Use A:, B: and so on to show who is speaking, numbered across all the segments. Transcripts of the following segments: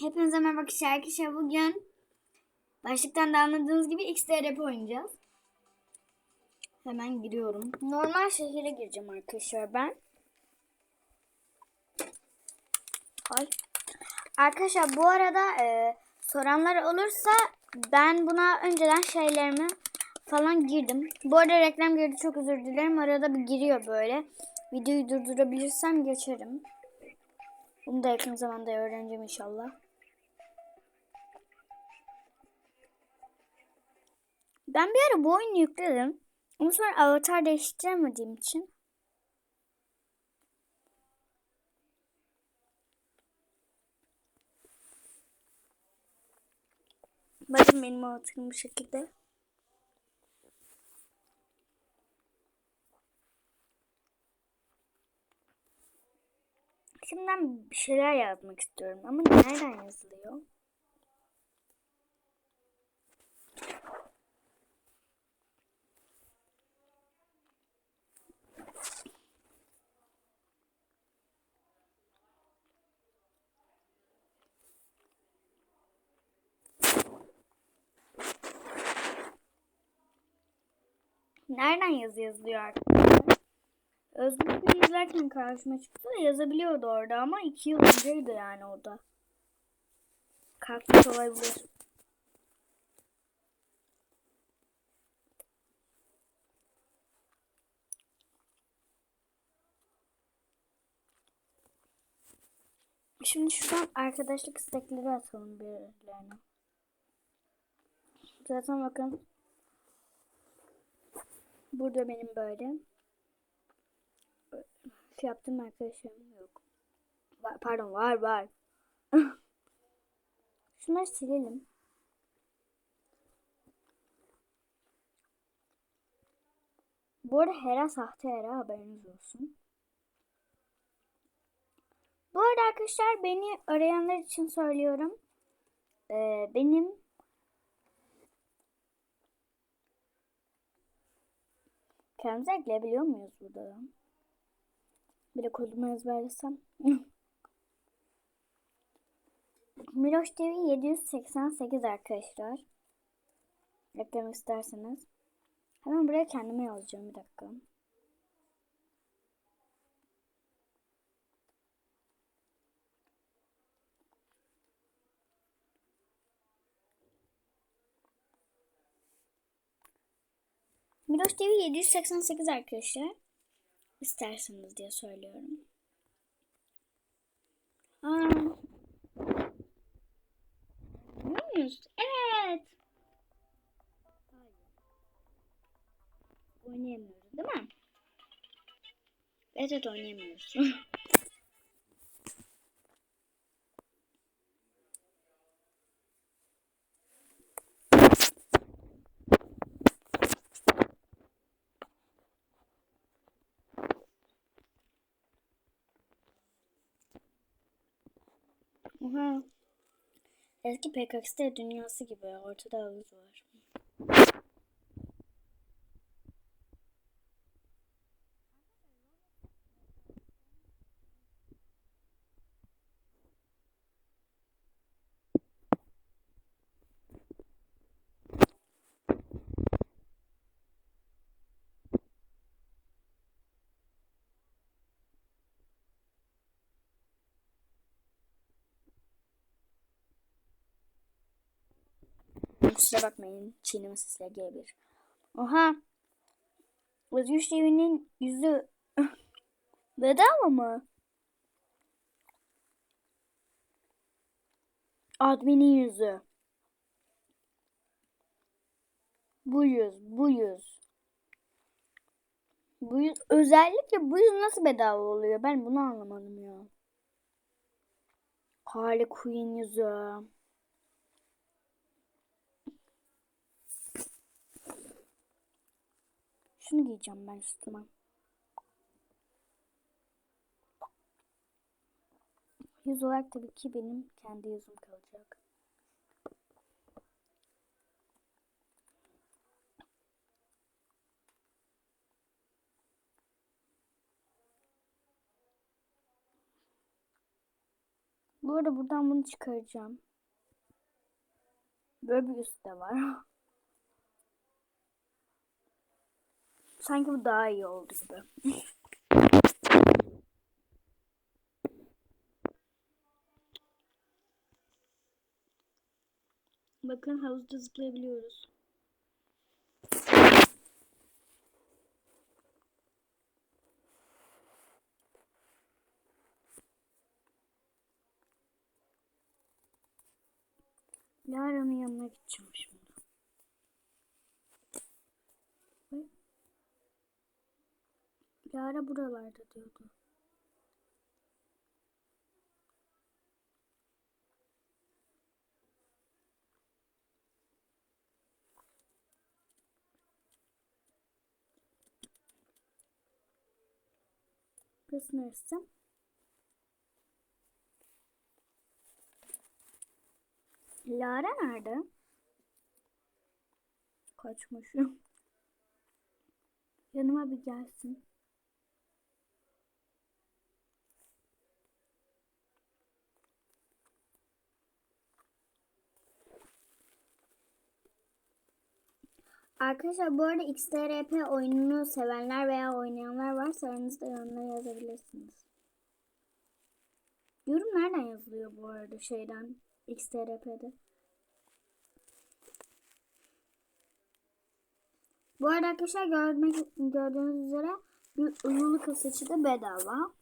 A: Hepinize merhaba arkadaşlar. Bugün başlıktan da anladığınız gibi XDRP oynayacağız. Hemen giriyorum. Normal şehire gireceğim arkadaşlar ben. Ay. Arkadaşlar bu arada e, soranlar olursa ben buna önceden şeylerimi falan girdim. Bu arada reklam girdi çok özür dilerim. Arada bir giriyor böyle. Videoyu durdurabilirsem geçerim. Bunu da yakın zamanda öğreneceğim inşallah. Ben bir ara bu oyunu yükledim. Ama sonra avatar değiştiremediğim için. Bakın benim avatarım bu şekilde. Şimdi ben bir şeyler yazmak istiyorum ama nereden yazılıyor? Nereden yazı yazılıyor arkadaşlar? Özgürlüğü izlerken karşıma çıktı da yazabiliyordu orada ama iki yıl önceydi yani o da. Kalkmış olabilir. Şimdi şuradan arkadaşlık istekleri atalım birilerine. Zaten bakın. Burada benim böyle şey yaptım arkadaşlarım yok. Var, pardon var var. Şunları silelim. Bu arada Hera sahte Hera haberiniz olsun. Bu arada arkadaşlar beni arayanlar için söylüyorum. Ee, benim kendimizi ekleyebiliyor muyuz burada? Bir de kodumu ezberlesem. Miloş TV 788 arkadaşlar. Eklemek isterseniz. Hemen buraya kendime yazacağım bir dakika. Miloş TV 788 arkadaşlar. İsterseniz diye söylüyorum. Aa. Muyuz? Evet. Oynayamıyoruz değil mi? Evet oynayamıyoruz. Oha. Eski PKX'de dünyası gibi ortada havuz var. Kusura bakmayın. Çiğneme sesleri gelebilir. Oha. Özgür TV'nin yüzü bedava mı? Admin'in yüzü. Bu yüz, bu yüz. Bu yüz, özellikle bu yüz nasıl bedava oluyor? Ben bunu anlamadım ya. Harley Quinn yüzü. Şunu giyeceğim ben üstüme. Yüz olarak tabii ki benim kendi yüzüm kalacak. Bu arada buradan bunu çıkaracağım. Böyle bir üst de var. Sanki bu daha iyi oldu gibi. Bakın havuzda zıplayabiliyoruz. Lara'nın yanına gideceğim şimdi. Lara buralarda diyordu. Burası? Lara nerede? Kaçmışım. Yanıma bir gelsin. Arkadaşlar bu arada XTRP oyununu sevenler veya oynayanlar varsa aranızda yorumlara yazabilirsiniz. Yorum nereden yazılıyor bu arada şeyden XTRP'de? Bu arada arkadaşlar görmek, gördüğünüz üzere bir uyulu kasacı da bedava.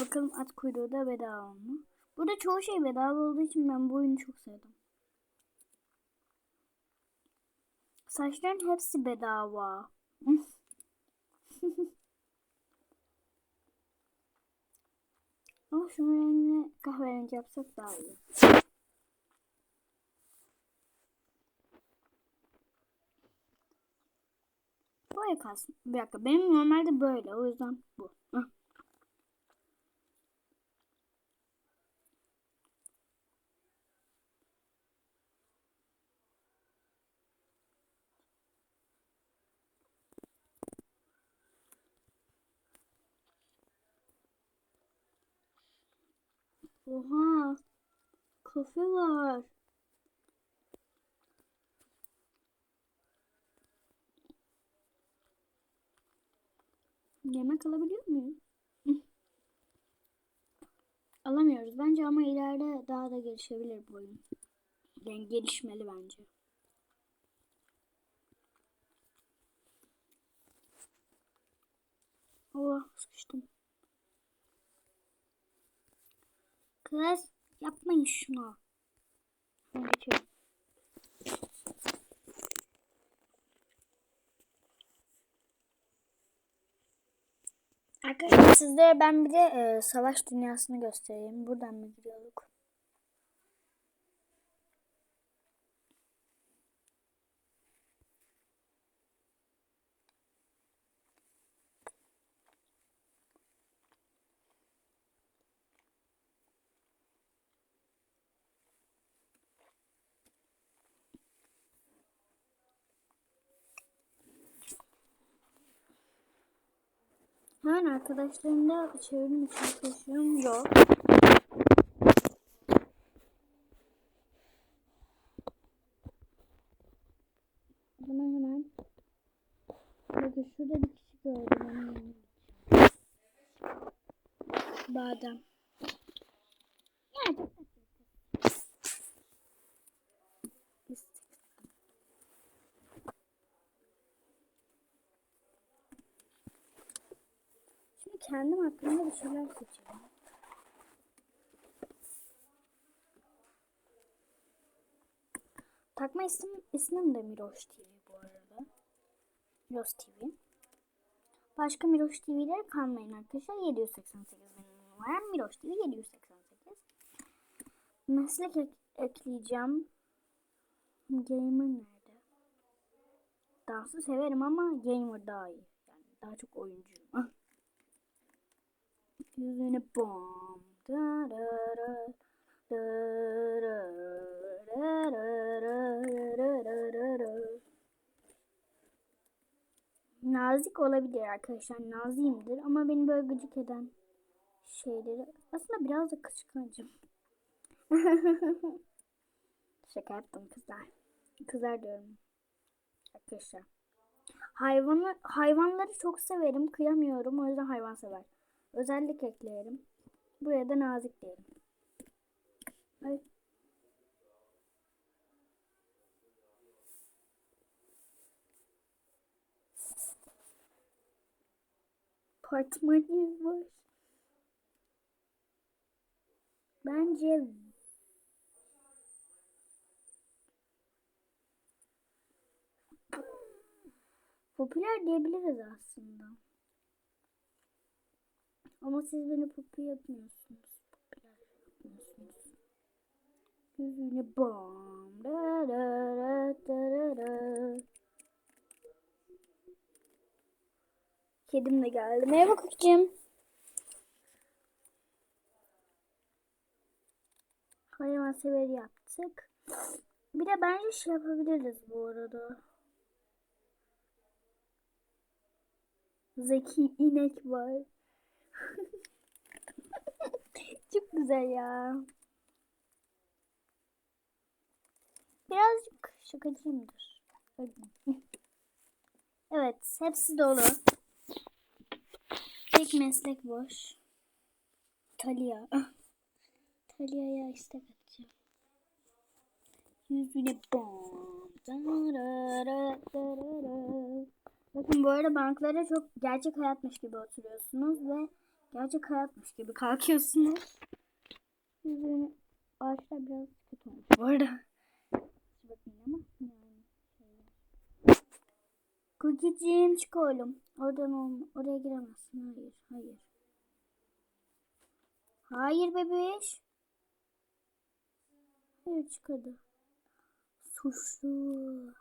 A: Bakalım at kuyruğu da bedava mı? Burada çoğu şey bedava olduğu için ben bu oyunu çok sevdim. Saçların hepsi bedava. Ama şunun rengini kahverengi yapsak daha iyi. Böyle kalsın. Bir dakika. Benim normalde böyle. O yüzden bu. Hah. Oha. Kafe var. Yemek alabiliyor muyum? Hı. Alamıyoruz bence ama ileride daha da gelişebilir bu oyun. Yani gelişmeli bence. Oh sıkıştım. Kız yapmayın şunu. Arkadaşlar sizlere ben bir de e, savaş dünyasını göstereyim. Buradan mı giriyorduk? Hemen arkadaşlarımda çevirim için koşuyorum. Yok. Buna hemen Bakın şurada bir kişi gördüm. Badem. Kendim hakkında bir şeyler seçeceğim. Takma isim, ismim de Miroş TV bu arada. Miroş TV. Başka Miroş TV'lere kalmayın arkadaşlar. 788 benim numaram. Miroş TV 788. Meslek ek- ekleyeceğim. Gamer nerede? Dansı severim ama gamer daha iyi. Yani daha çok oyuncuyum. Ah. Yüzüne bom. Da da da. Da da da da da da da da da. Nazik olabilir arkadaşlar. Naziyimdir ama beni böyle gıcık eden şeyleri. Aslında biraz da kıskançım. Şaka yaptım kızlar. Kızlar diyorum. Arkadaşlar. Hayvanı, hayvanları çok severim. Kıyamıyorum. O yüzden hayvan sever. Özellik ekleyelim. Buraya da nazik diyelim. Ay. Partmanı var. Bence popüler diyebiliriz aslında. Ama siz beni popüler yapmıyorsunuz. Popüler yapmıyorsunuz. Yüzüne bam. Da, da, da, da, da. Kedim de geldi. Merhaba Cookie'cim. Hayvan sever yaptık. Bir de bence şey yapabiliriz bu arada. Zeki inek var. Çok güzel ya. Birazcık şakacıyımdır. Evet, hepsi dolu. Tek meslek boş. Talia. Talia'ya istek atacağım. Yüzüne bom. Bakın bu arada banklara çok gerçek hayatmış gibi oturuyorsunuz ve gerçek hayatmış gibi kalkıyorsunuz. Yüzüne ağaçlar biraz kötü olmuş bu arada. Bakmayın ama yani. Cookie'ciğim çık oğlum. Oradan olma. Oraya giremezsin. Hayır. Hayır. Hayır bebeş. Hayır çık hadi. Suçlu.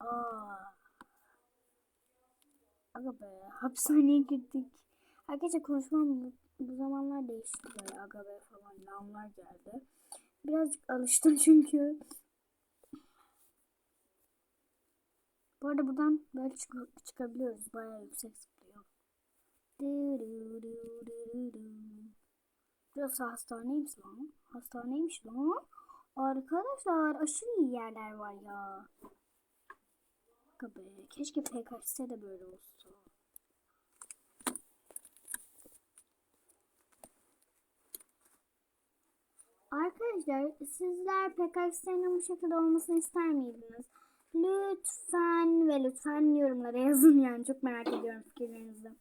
A: Aa. Aga be. Hapishaneye girdik. Arkadaşlar konuşmam bu, bu zamanlar değişti böyle aga be falan namlar geldi. Birazcık alıştım çünkü. Bu arada buradan böyle çık çıkabiliyoruz. Bayağı yüksek zıplıyor. Burası hastaneymiş lan. Hastaneymiş lan. Arkadaşlar aşırı iyi yerler var ya. Be, keşke PKX'de de böyle olsa. Arkadaşlar sizler PKX'lerin bu şekilde olmasını ister miydiniz? Lütfen ve lütfen yorumlara yazın yani çok merak ediyorum fikirlerinizi.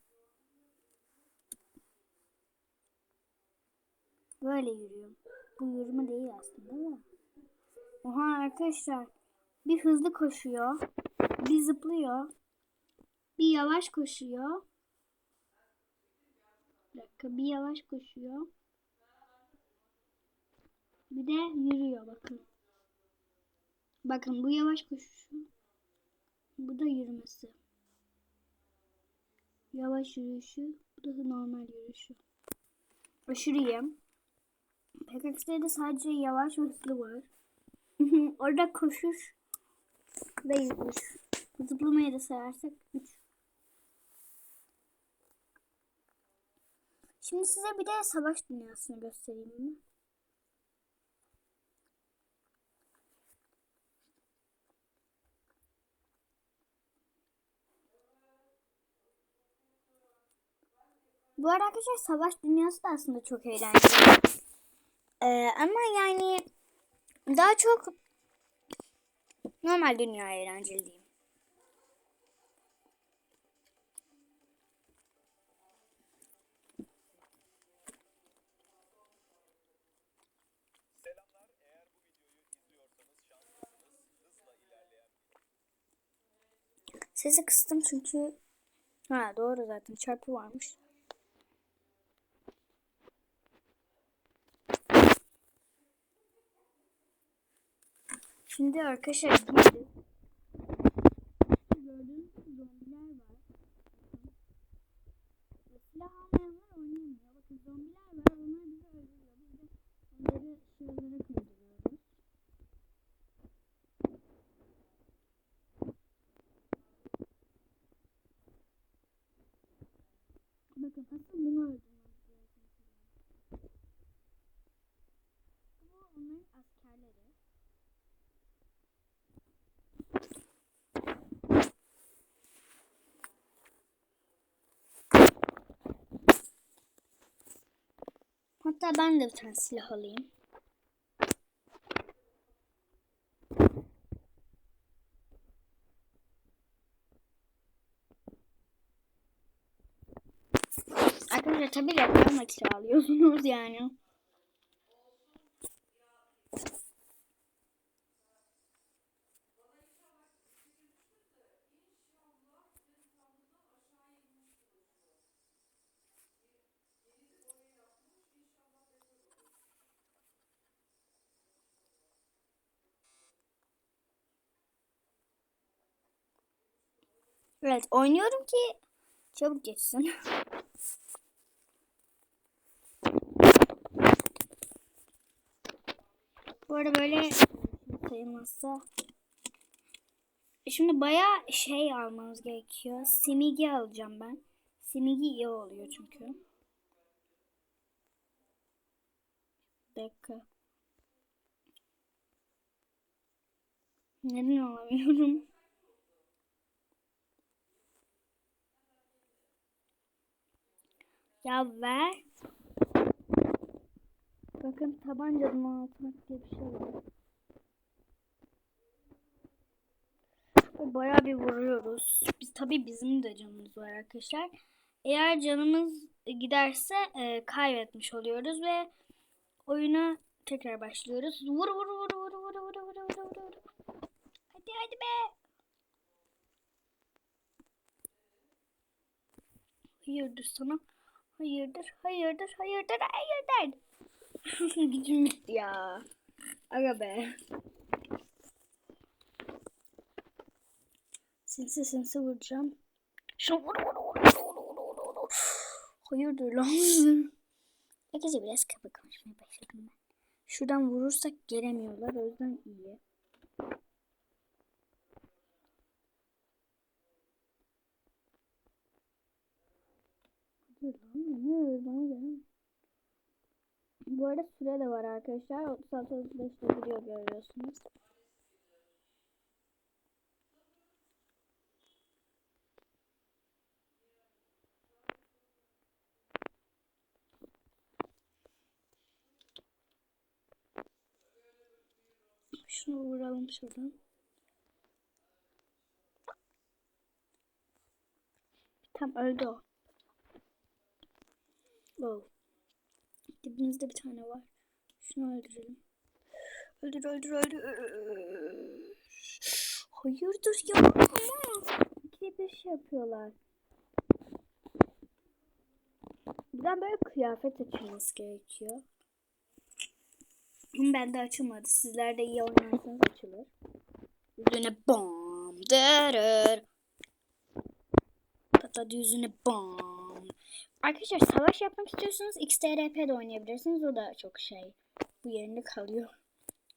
A: Böyle yürüyorum. Bu yürüme değil aslında mi? Oha arkadaşlar. Bir hızlı koşuyor. Bir zıplıyor. Bir yavaş koşuyor. Bir dakika bir yavaş koşuyor. Bir de yürüyor bakın. Bakın bu yavaş koşuşu. Bu da yürümesi. Yavaş yürüyüşü. Bu da normal yürüyüşü. Aşırı iyi. PKX'de de sadece yavaş ve hızlı var. Orada koşuş ve yürüyüş. Zıplamayı da sayarsak 3. Şimdi size bir de savaş dünyasını göstereyim mi? Bu arada arkadaşlar savaş dünyası da aslında çok eğlenceli. Ee, ama yani daha çok normal dünya eğlenceli diyeyim. Sesi kıstım çünkü ha doğru zaten çarpı varmış. Şimdi arkadaşlar girdik. Gördüğünüz gibi zombiler var. Ve silah almayanlar oynayamıyor. Bakın zombiler var. Onlar bizi öldürüyor. Biz de onları şuralara kırdırıyoruz. Bakın asıl bunu öldürmemiz gerekiyor. Bu onların askerleri. Hatta ben de bir tane silah alayım. Arkadaşlar tabii reklamla kiralıyorsunuz yani. Evet oynuyorum ki çabuk geçsin. Bu arada böyle sayılmazsa E şimdi bayağı şey almamız gerekiyor. Simigi alacağım ben. Simigi iyi oluyor çünkü. Dakika. Neden alamıyorum? Ya ver. Bakın tabancanın altına diye bir şey var. Ve Bayağı bir vuruyoruz. Biz tabii bizim de canımız var arkadaşlar. Eğer canımız giderse e, kaybetmiş oluyoruz ve oyuna tekrar başlıyoruz. Vur vur vur vur vur vur vur vur vur vur. Hadi hadi be. Hayırdır sana? Hayırdır, hayırdır, hayırdır, hayırdır. Gücüm bitti ya. Aga be. Sinsi sinsi vuracağım. Şunu vur vur vur vur vur vur vur. Hayırdır lan. Herkese biraz kaba konuşmaya başladım ben. Şuradan vurursak gelemiyorlar o yüzden iyi. Hayır lan hayır bana gelin. Bu arada süre de var arkadaşlar. 36-35'te gidiyor görüyorsunuz. Şunu vuralım şuradan. Tam öldü o. Wow. Dibimizde bir tane var. Şunu öldürelim. Öldür öldür öldür. Hayırdır ya ama. İkide bir şey yapıyorlar. Buradan böyle kıyafet açılması gerekiyor. Ama bende açılmadı. Sizler de iyi oynarsanız açılır. Yüzüne bom dırır. Patladı yüzüne bom. Arkadaşlar savaş yapmak istiyorsanız XTRP'de oynayabilirsiniz. O da çok şey. Bu yerinde kalıyor.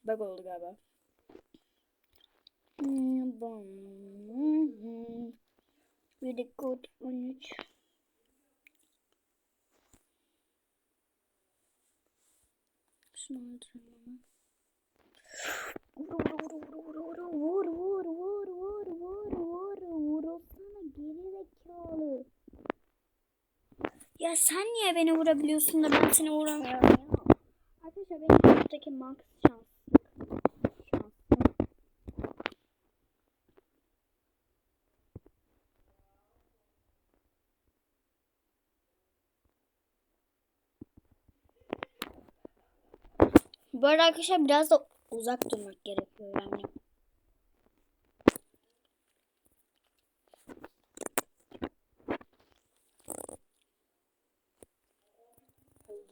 A: Bug oldu galiba. Really good 13. Şunu öldürelim ama. Vur vur vur vur vur vur vur vur vur vur sana geri zekalı. Ya sen niye beni vurabiliyorsun da ben seni vuramıyorum ya? Arkadaşlar benim hayattaki max. Şansım. Bu arada arkadaşlar biraz da uzak durmak gerekiyor yani.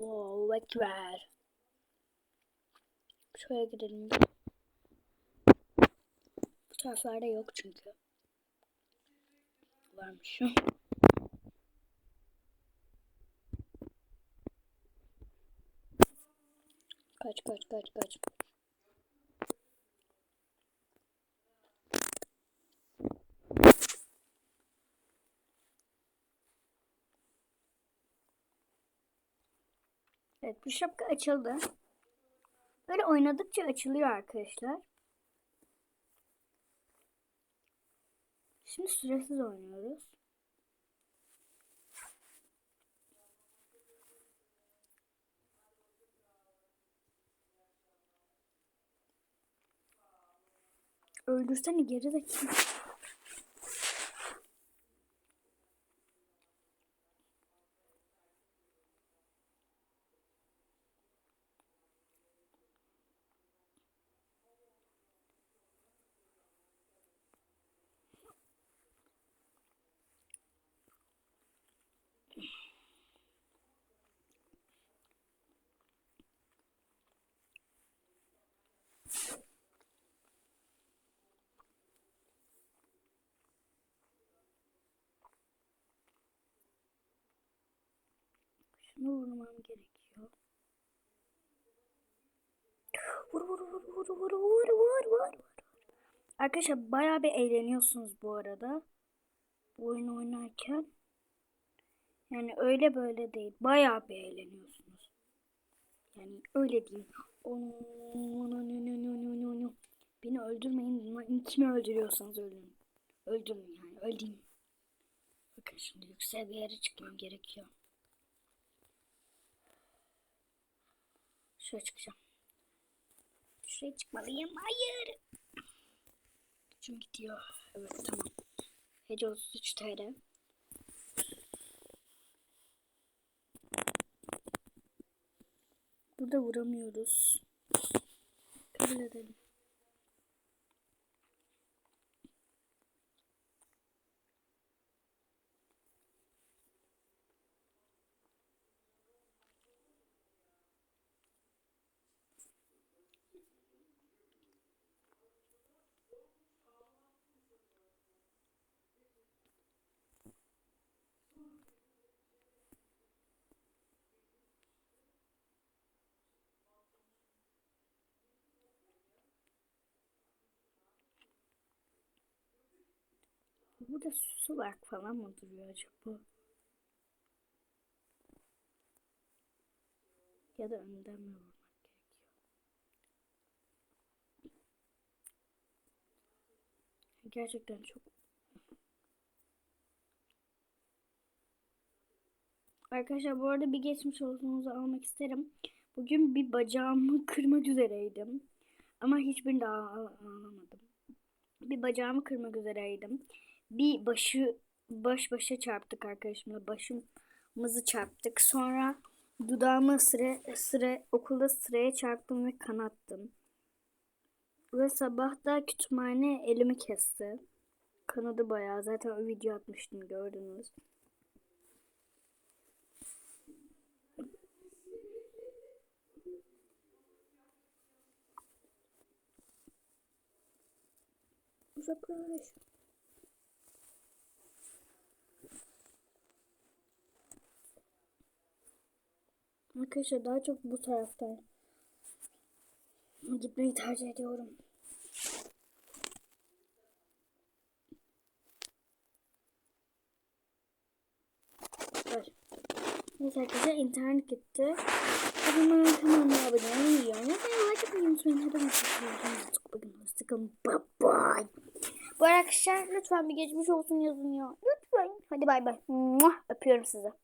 A: Allahu Ekber. Şöyle gidelim. Bu taraflarda yok çünkü. Varmış. Kaç kaç kaç kaç. Bu şapka açıldı. Böyle oynadıkça açılıyor arkadaşlar. Şimdi süresiz oynuyoruz. Öldürsene geri zekalı. Şunu vurmam gerekiyor. Vur vur vur vur vur vur vur vur. Arkadaşlar bayağı bir eğleniyorsunuz bu arada. Bu oyunu oynarken. Yani öyle böyle değil. Bayağı bir eğleniyorsunuz. Yani öyle diyeyim. Beni öldürmeyin. Kimi öldürüyorsanız öldürün. Öldürün yani. Öldürün. Bakın şimdi yüksek bir yere çıkmam gerekiyor. Şuraya çıkacağım. Şuraya çıkmalıyım. Hayır. Gücüm gidiyor. Evet tamam. Hece 33 TL. Burada vuramıyoruz. Kabul edelim. Burada susulak falan mı duruyor acaba? Ya da önden mi vurmak gerekiyor? Gerçekten çok... Arkadaşlar bu arada bir geçmiş olsunuzu almak isterim. Bugün bir bacağımı kırmak üzereydim. Ama hiçbirini daha al- alamadım. Bir bacağımı kırmak üzereydim. Bir başı baş başa çarptık arkadaşımla. Başımızı çarptık. Sonra dudağımı sıra, sıra okulda sıraya çarptım ve kanattım. Ve sabah da kütüphane elimi kesti. Kanadı bayağı. Zaten o video atmıştım gördünüz. Uzaklaş. Arkadaşlar daha çok bu taraftan gitmeyi tercih ediyorum. Ver. Neyse arkadaşlar internet gitti. O zaman kanalıma abone olmayı, yorum yapmayı, like atmayı unutmayın. Hadi hoşçakalın. Bye bye. Bu arkadaşlar lütfen bir geçmiş olsun yazın ya. Lütfen. Hadi bay bay. Öpüyorum sizi.